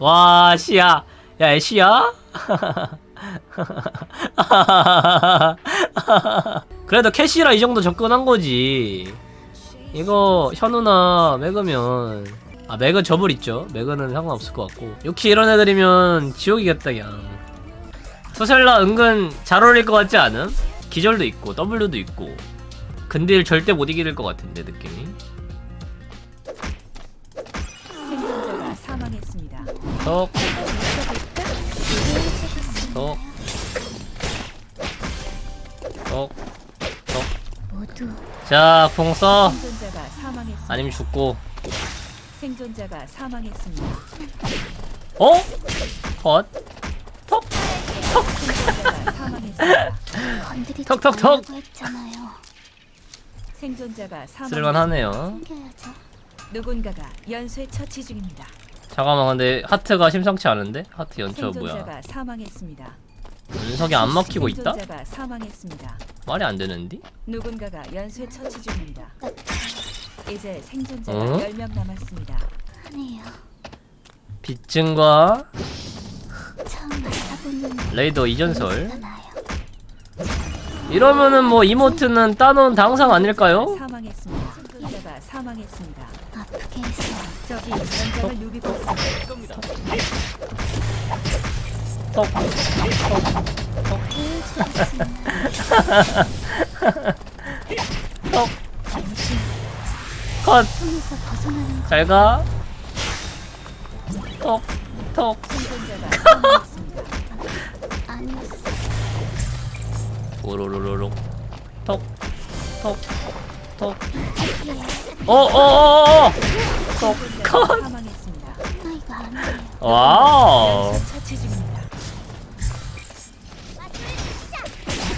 와 시야. 야 애쉬야? 그래도 캐시라 이 정도 접근한 거지. 이거 현우나 맥으면 아 맥은 저불 있죠. 맥은 상관없을 것 같고. 역시 이런 애들이면 지옥이겠다 그냥 소셀라 은근 잘 어울릴 것 같지 않음? 기절도 있고 W도 있고. 근딜 절대 못 이길 것 같은데 느낌이 사망했습니다. 톡 톡, 톡, 톡. 모두 자, 궁 써. 생존자가 사망했습니다. 아니면 죽고. 생존자가 사망했습니다. 어? 컷. 생존자가 사망했습니다. 건드리지 턱 턱 턱. 말라고 했잖아요. 생존자가 사망. 쓸만하네요. 챙겨야죠. 누군가가 연쇄 처치 중입니다. 잠깐만, 근데 하트가 심상치 않은데? 하트 연처 뭐야? 생존자가 사망했습니다. 운석이 안 먹히고 있다? 생존자가 사망했습니다. 말이 안 되는데? 누군가가 연쇄 처치 중입니다. 이제 생존자가 어? 10명 남았습니다. 처음 만나보는 레이더 이전설. 나요. 이러면은 뭐 이모트는 따놓은 당상 아닐까요? 연장을 누비고 있습니다. 톡. 톡. 컷. 벗어나는 거잘 가. 톡. 톡. 오로로로로. 톡. 톡. 톡. 어어어어. 아니에요. 와우.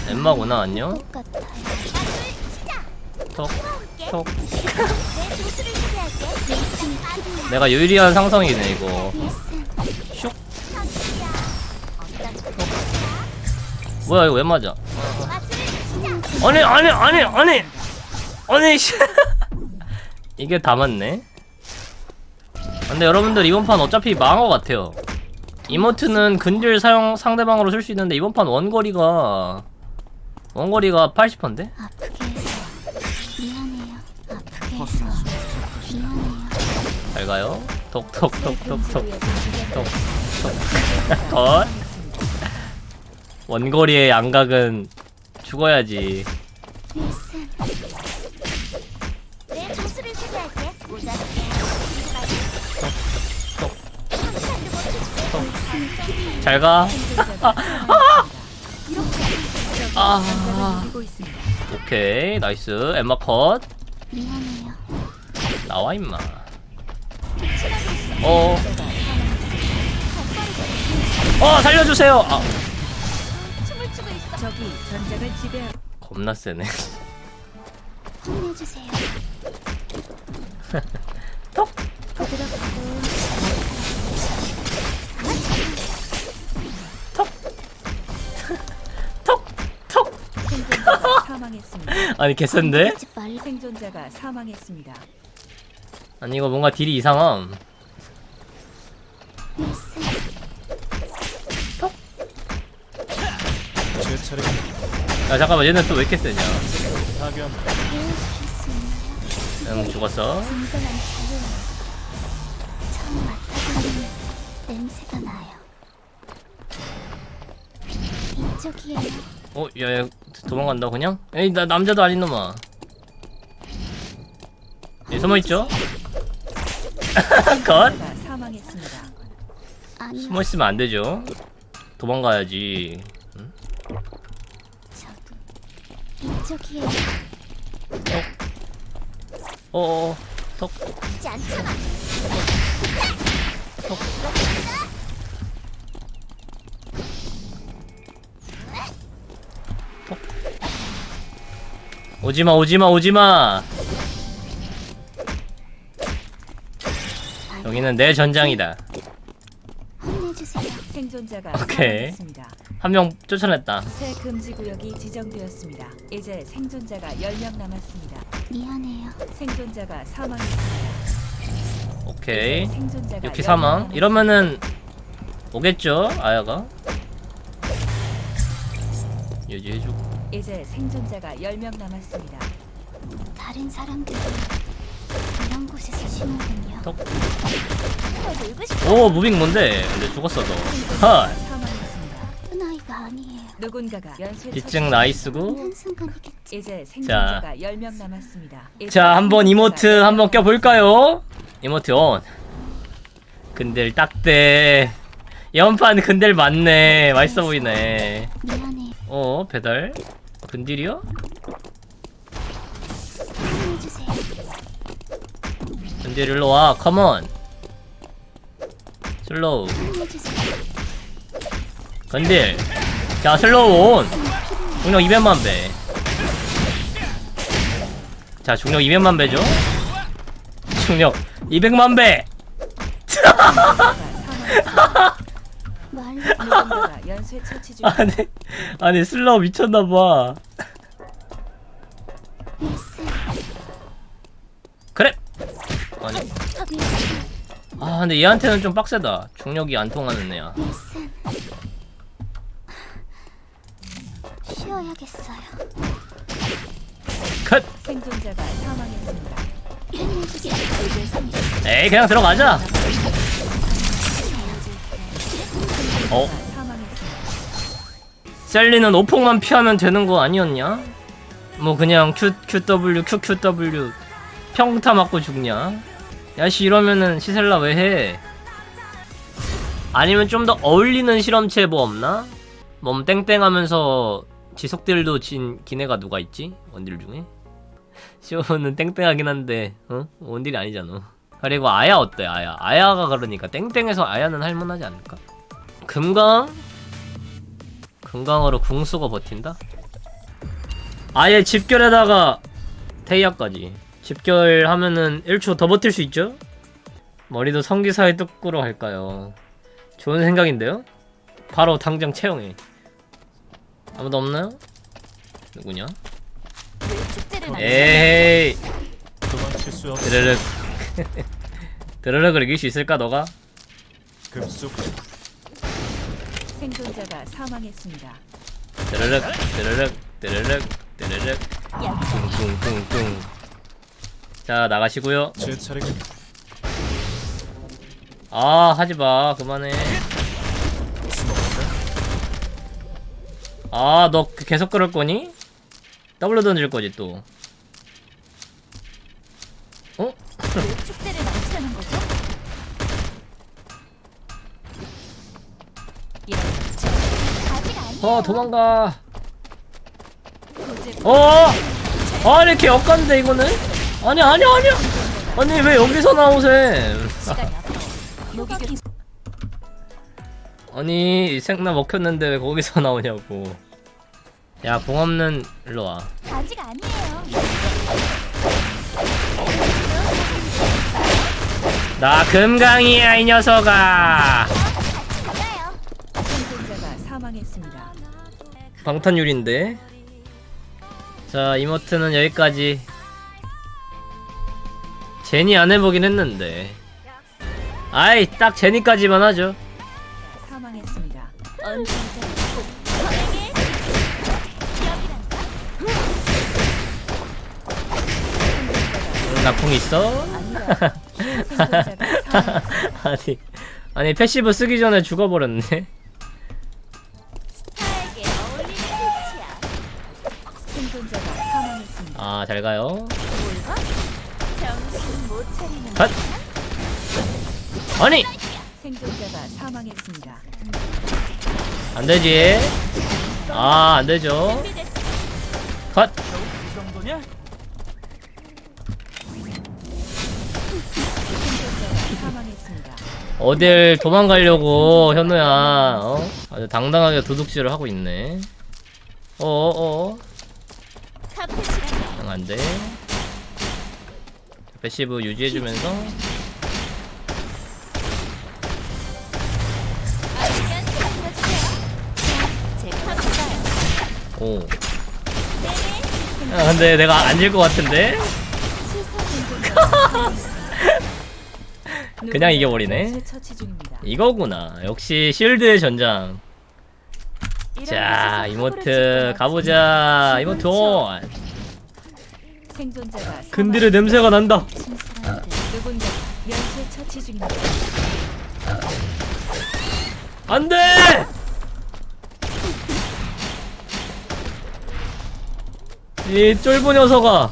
엠마구나 안녕. 똑같아요. 내가 유리한 상성이네 이거. 슉. 뭐야 이거 왜 맞아? 아니 아니 아니 아니 아니 씨. 이게 다 맞네. 근데 여러분들 이번 판 어차피 망한 것 같아요. 이모트는 근딜 사용 상대방으로 쓸 수 있는데 이번 판 원거리가 원거리가 80%인데? 아프게 해서 미안해요. 아프게 해서 미안해요. 잘 가요. 톡톡톡톡톡. 톡. 톡. 컷. 원거리의 양각은 죽어야지. 잘 가. 아. 오케이 나이스 엠마 컷 미안해요. 나와 임마 어. 어 살려주세요 아. 적이 전장을 지배하고 겁나 세네 혼내주세요. 아니 개센데. 생존자가 사망했습니다. 아니 이거 뭔가 딜이 이상함 윌슨. 제 차례 야 잠깐만 얘는 또 왜 이렇게 세냐? 응 죽었어 진정한 자유예요. 처음 맡아보는 냄새가 나요. 이쪽이에요. 어? 야, 야 도망간다 그냥? 에이 나 남자도 아닌 놈아 얘 숨어있죠? 컷 사망했습니다. 숨어있으면 안 되죠 도망가야지 저도 이쪽이에요. 어어어 톡 죽지 않잖아. 오지마 오지마 오지마 여기는 내 전장이다 혼내주세요. 생존자가 오케이. 사망했습니다. 한 명 쫓아냈다 새 금지 구역이 지정되었습니다. 이제 생존자가 10명 남았습니다. 미안해요. 생존자가 사망했습니다. 오케이 이제 생존자가 이렇게 10명 사망 남았습니다. 이러면은 오겠죠 아야가 유지해주고 이제 생존자가 10명 남았습니다. 다른 사람들이 이런 곳에서 쉬는군요. 톡. 더 놀고 싶어. 오 무빙 뭔데 근데 죽었어 너 헐. 사망했습니다. 큰 아이가 아니에요. 누군가가 연쇄 처치- 나이스고 한순간이겠지. 이제 생존자가 10명 남았습니다. 이제 자 한번 이모트 생존자가 한번 10명 껴볼까요 이모트 온 근들 딱대 연판 근들 많네 맛있어 보이네. 어 배달 근딜이요? 혼내주세요. 근딜 일로 와 컴온 슬로우. 근딜 자 슬로우 온 중력 200만 배자 중력 200만 배죠 중력 200만 배. 말로 누군가가 연쇄 처치 중. 아니 아니 슬로우 미쳤나봐 윌슨. 그래 아니. 아 근데 얘한테는 좀 빡세다 중력이 안 통하는 애야. 쉬어야겠어요. 컷 생존자가 사망했습니다. 이제 에이 그냥 들어가자. 셀리는 오폭만 피하면 되는 거 아니었냐? 뭐 그냥 Q, QW, QQW 평타 맞고 죽냐? 야씨 이러면은 시셀라 왜 해? 아니면 좀 더 어울리는 실험체 뭐 없나? 몸 땡땡하면서 지속딜도 진 기내가 누가 있지? 원딜 중에? 시오는 땡땡하긴 한데 어? 원딜이 아니잖아 그리고 아야 어때 아야 아야가 그러니까 땡땡해서 아야는 할만하지 않을까? 금강? 금강으로 궁수가 버틴다? 아예 집결에다가 테이아까지 집결하면은 1초 더 버틸 수 있죠? 머리도 성기사의 뚝구로 할까요? 좋은 생각인데요? 바로 당장 채용해 아무도 없나요? 누구냐? 에헤이 도망칠 수. 드르륵 드르륵을 이길 수 있을까 너가? 급속 생존자가 사망했습니다. 드르륵 드르륵 드르륵 드르륵 뚱뚱뚱뚱 자 나가시고요 제 차례군. 아 하지마 그만해 아 너 계속 그럴 거니? 더블로 던질 거지 또 어? 왜 축제를 어 도망가. 고제 어? 아니 개 역간데 이거는? 아니 아니 아니야 아니 왜 여기서. 무기교 아니 생나 먹혔는데 왜 거기서 나오냐고. 야 공없는 일로와. 아직 아니에요. 나 금강이야 이 녀석아 가요. 생존자가 사망했습니다. 방탄유리인데 자 이모트는 여기까지 제니 안 해보긴 했는데 아이 딱 제니까지만 하죠 사망했습니다. 언젠가 나풍 있어? 생존자가 사망했습니다. 아니 아니 패시브 쓰기 전에 죽어버렸네 아 잘 가요 못 차리는 컷 아니 생존자가 사망했습니다. 안 되지 아 안 되죠 준비됐어. 컷 생존자가 사망했습니다. 어딜 도망가려고 현우야 어? 아주 당당하게 도둑질을 하고 있네 어어어 카페 시간이야. 응, 안돼 패시브 유지해주면서? 오. 아, 근데 내가 앉을 것 같은데? 그냥 이겨버리네. 이거구나. 역시 실드의 전장. 자, 이모트 가보자. 이모트 온. 생존자가 근딜의 냄새가 난다. 신사람들 누군가 연쇄 처치 중입니다. 안 돼! 이 쫄보 녀석아.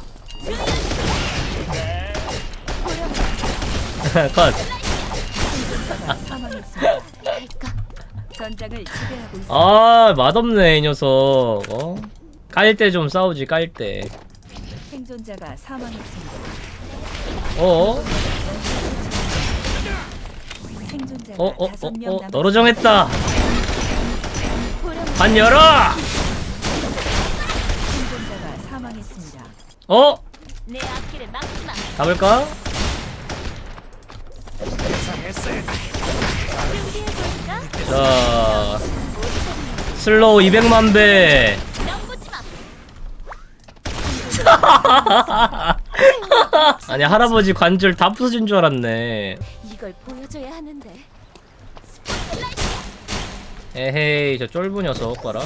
컷. 생존자가 사망했습니다. 할까? 전장을 지배하고 있습니다. 아, 맛없네, 이 녀석. 어? 깔 때 좀 싸우지, 깔 때. 생존자가 사망했습니다. 어? 생존자가 어, 어, 어, 다섯 어, 명 남았습니다. 너로 정했다. 반 열어! 생존자가 사망했습니다. 어? 내 앞길을 막지 마. 준비해 볼까? 자, 슬로우 200만 배. 아니 할아버지 관절 다 부서진 줄 알았네. 이걸 보여줘야 하는데. 에헤이 저 쫄부 녀석 봐라.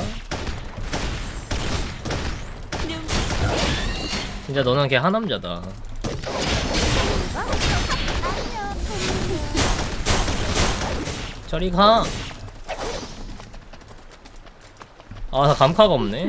진짜 너는 걔 하남자다. 저리 가. 아, 나 감카가 없네.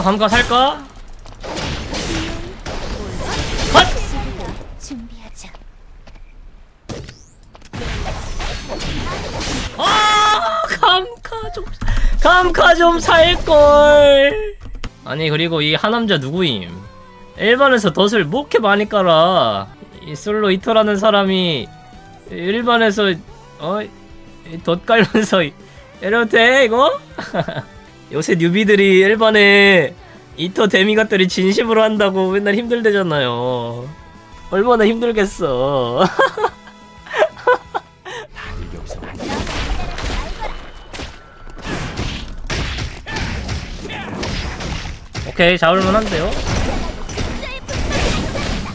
아, 감카 살까? 준비하자. 아, 감카 좀, 감카 좀 살걸. 아니, 그리고 이 하남자 누구임? 일반에서 덫을 뭐 이렇게 많이 깔아? 이 솔로 이터라는 사람이 일반에서, 어, 이덫 깔면서 이래도 돼, 이거? 요새 뉴비들이 일반에 이터 데미가들이 진심으로 한다고 맨날 힘들대잖아요. 얼마나 힘들겠어. 오케이 잡을만 한데요?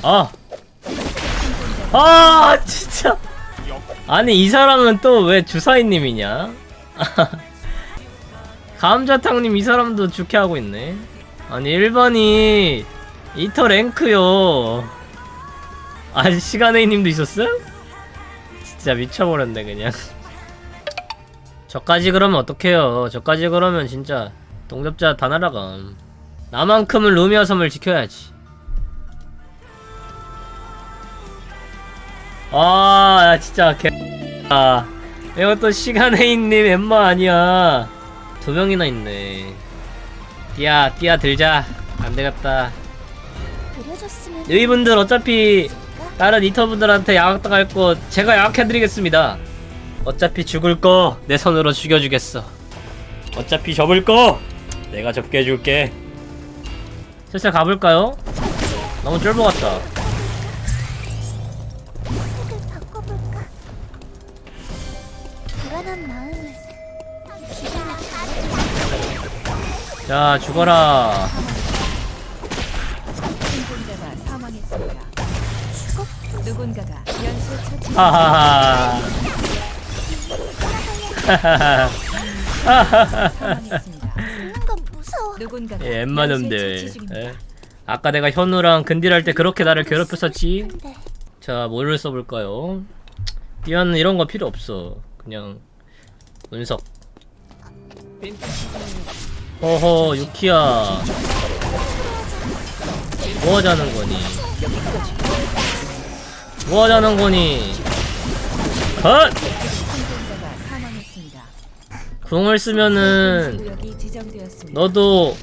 아! 아 진짜 아니 이 사람은 또 왜 주사위님이냐? 감자탕님 이 사람도 주캐하고 있네. 아니 1번이 이터 랭크요. 아 시간에이님도 있었어? 진짜 미쳐버렸네 그냥. 저까지 그러면 어떡해요? 저까지 그러면 진짜 동접자 다 날아감. 나만큼은 루미아 섬을 지켜야지. 아 야, 진짜 개 아, 이것도 시간에이님 엠마 아니야 두 명이나 있네. 띠야 띠야 들자. 안 되겠다. 그려줬으면 너희분들 어차피 다른 이터분들한테 양악당할 거 제가 양악해드리겠습니다. 어차피 죽을 거 내 손으로 죽여주겠어. 어차피 접을 거 내가 접게 해줄게. 슬슬 가볼까요? 너무 쫄보 같다 자 죽어라 생존자가 사망했습니다. 누군가가 연쇄 처치 하하하 하하하 사망했습니다. 죽는 건 무서워. 누군가가 예, 연쇄 엠마놈들 처치 중입니다. 예. 아까 내가 현우랑 근딜할 때 그렇게 나를 괴롭혔었지 근데 자, 뭐를 써볼까요? 띠아는 이런 거 필요 없어. 그냥 운석. 허허, 유키야. 뭐 하자는 거니? 뭐 하자는 거니? 컷! 사망했습니다. 궁을 쓰면은. 너도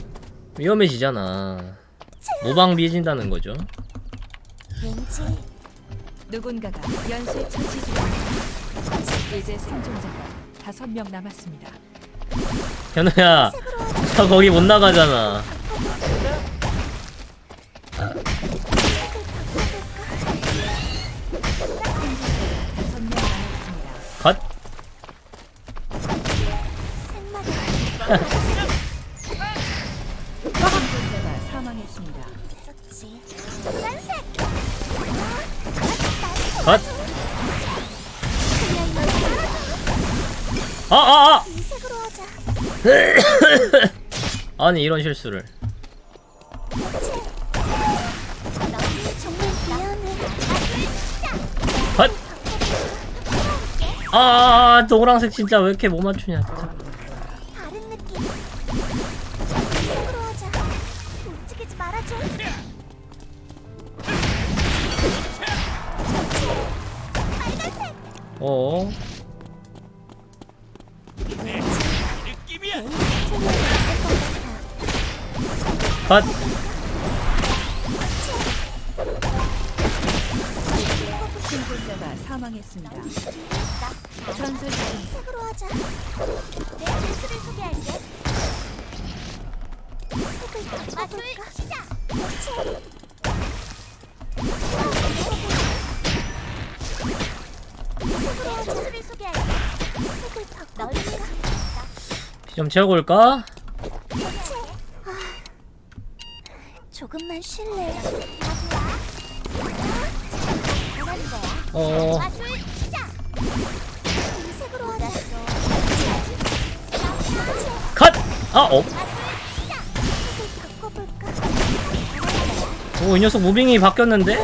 위험해지잖아. 모방 비진다는 거죠. 왠지 누군가가 연쇄 처치 중입니다. 이제 생존자가 다섯 명 남았습니다. 현우야, 저 거기 못 나가잖아. 컷. 컷. 아, 아, 아. 아니, 이런 실수를. 컷! 아, 노란색 진짜 왜 이렇게 못 맞추냐, 진짜. 다른 느낌. 이색으로 하자. 움직이지 말아줘. 빨간색. 어. 컷! 생존자가 사망했습니다. 전술적인 색으로 하자. 내 기술을 소개할게. 색을 바꿔볼까? 시작. 그렇지. 색으로 하자. 기술을 소개할게. 색을 바꿔볼까? 피좀 채우고 올까? 그렇지. 아, 조금만 쉴래. 어. 컷! 아, 어. 오, 이 녀석 무빙이 바뀌었는데?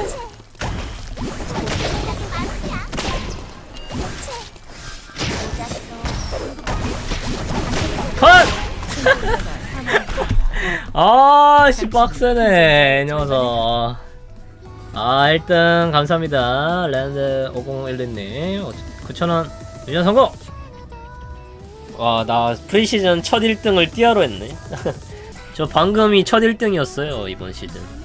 컷! 아, 씨, 빡세네, 이 녀석. 아, 1등 감사합니다. 랜드 5012님. 9,000원 유전 성공! 와, 나 프리시즌 첫 1등을 띠아로 했네. 저 방금이 첫 1등이었어요, 이번 시즌.